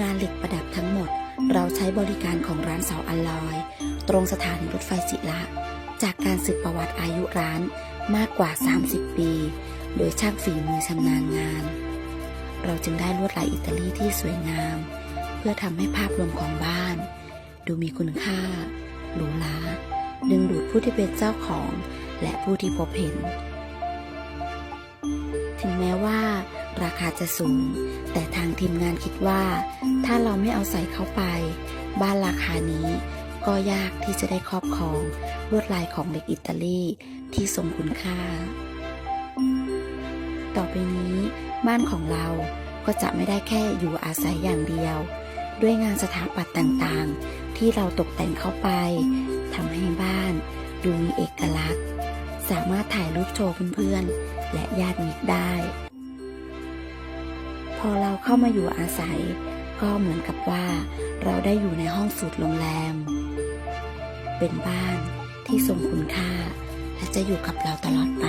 งานเหล็กประดับทั้งหมด เราใช้บริการของร้านเสาอัลลอย ตรงสถานีรถไฟศิละ จากการสืบประวัติอายุร้านมากกว่า 30 ปี โดยช่างฝีมือชำนาญงาน เราจึงได้ลวดลายอิตาลีที่สวยงาม เพื่อทำให้ภาพรวมของบ้าน ดูมีคุณค่า หรูหราดึงดูดผู้ที่เป็นเจ้าของและผู้ที่พบเห็น ถึงแม้ว่าราคา จะสูง แต่ทางทีมงานคิดว่า ถ้าเราไม่เอาใส่เข้าไป บ้านราคานี้ ก็ยากที่จะได้ครอบครองลวดลายของเหล็กอิตาลีที่ทรงคุณค่า ต่อไปนี้ บ้านของเราก็จะไม่ได้แค่อยู่อาศัยอย่างเดียว ด้วยงานสถาปัตย์ต่างๆ ที่เราตกแต่งเข้าไปทำให้บ้านดูมีเอกลักษณ์ สามารถถ่ายรูปโชว์เพื่อนๆ และญาติมิตรได้ อเราเข้ามาอยู่อาศัย ก็เหมือนกับว่า เราได้อยู่ในห้องสูตรโรงแรม เป็นบ้านที่ทรงคุณค่า และจะอยู่กับเราตลอดไป